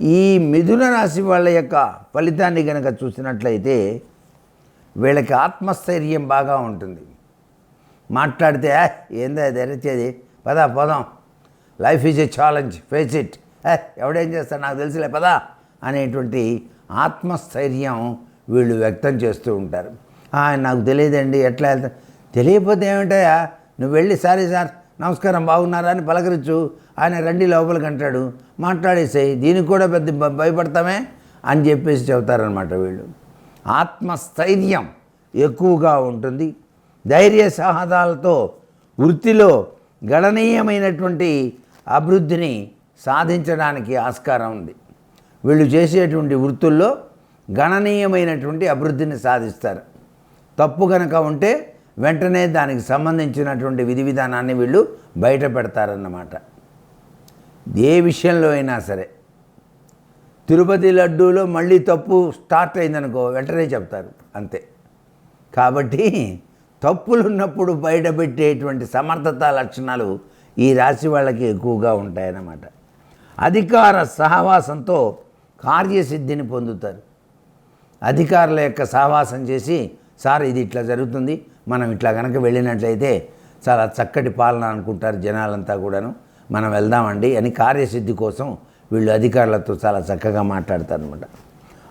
ఈ మిథున రాశి వాళ్ళ యొక్క ఫలితాన్ని కనుక చూసినట్లయితే వీళ్ళకి ఆత్మస్థైర్యం బాగా ఉంటుంది. మాట్లాడితే ఏందో ఏందా తెరచేది పదా పోదాం. Life is a challenge face it ఎవడేం చేస్తాడు? నాకు తెలిసిలే పదా. అనేటువంటి ఆత్మస్థైర్యం వీళ్ళు వ్యక్తం చేస్తూ ఉంటారు. నాకు తెలియదండి ఎట్లా వెళ్తా? తెలియకపోతే ఏమిటయా నువ్వు వెళ్ళి సారీ సార్ నమస్కారం బాగున్నారా అని పలకరించు ఆయన రండి లోపలికి అంటాడు. మాట్లాడేసేయి దీనికి కూడా పెద్ద భయపడతామే అని చెప్పేసి చెబుతారనమాట వీళ్ళు. ఆత్మస్థైర్యం ఎక్కువగా ఉంటుంది. ధైర్య సాహసాలతో వృత్తిలో గణనీయమైనటువంటి అభివృద్ధిని సాధించడానికి ఆస్కారం ఉంది. వీళ్ళు చేసేటువంటి వృత్తుల్లో గణనీయమైనటువంటి అభివృద్ధిని సాధిస్తారు. తప్పు కనుక ఉంటే వెంటనే దానికి సంబంధించినటువంటి విధి విధానాన్ని వీళ్ళు బయట పెడతారన్నమాట ఏ విషయంలో అయినా సరే. తిరుపతి లడ్డూలో మళ్ళీ తప్పు స్టార్ట్ అయిందనుకో వెంటనే చెప్తారు అంతే. కాబట్టి తప్పులు ఉన్నప్పుడు బయటపెట్టేటువంటి సమర్థత లక్షణాలు ఈ రాశి వాళ్ళకి ఎక్కువగా ఉంటాయన్నమాట. అధికార సహవాసంతో కార్యసిద్ధిని పొందుతారు. అధికారుల యొక్క సహవాసం చేసి సార్ ఇది ఇట్లా జరుగుతుంది. మనం ఇట్లా కనుక వెళ్ళినట్లయితే చాలా చక్కటి పాలన అనుకుంటారు జనాలంతా కూడాను. మనం వెళ్దామండి అని కార్యసిద్ధి కోసం వీళ్ళు అధికారులతో చాలా చక్కగా మాట్లాడతారు అనమాట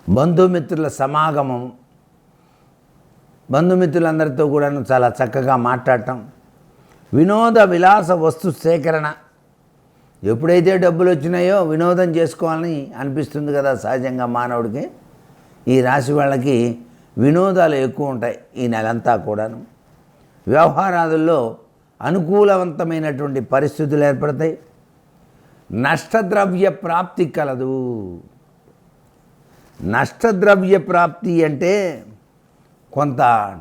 బంధుమిత్రుల సమాగమం. బంధుమిత్రులందరితో కూడాను చాలా చక్కగా మాట్లాడటం. వినోద విలాస వస్తు సేకరణ. ఎప్పుడైతే డబ్బులు వచ్చినాయో వినోదం చేసుకోవాలని అనిపిస్తుంది కదా సహజంగా మానవుడికి. ఈ రాశి వాళ్ళకి వినోదాలు ఎక్కువ ఉంటాయి ఈ నెలంతా కూడాను. వ్యవహారాదుల్లో అనుకూలవంతమైనటువంటి పరిస్థితులు ఏర్పడతాయి. నష్టద్రవ్య ప్రాప్తి కలదు. నష్టద్రవ్య ప్రాప్తి అంటే కొంత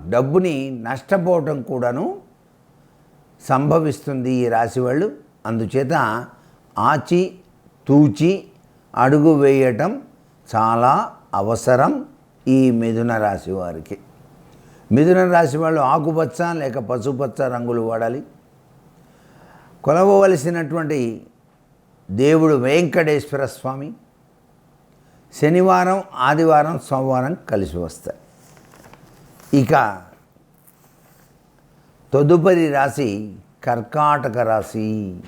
డబ్బుని నష్టపోవటం కూడాను సంభవిస్తుంది ఈ రాశి వాళ్ళు అందుచేత ఆచి తూచి అడుగు వేయటం చాలా అవసరం. ఈ మిథున రాశి వారికి. మిథున రాశి వాళ్ళు ఆకుపచ్చ లేక పసుపచ్చ రంగులు వాడాలి. కొలవవలసినటువంటి దేవుడు వెంకటేశ్వర స్వామి శనివారం ఆదివారం సోమవారం కలిసి వస్తాయి ఇక తదుపరి రాశి కర్కాటక రాశి.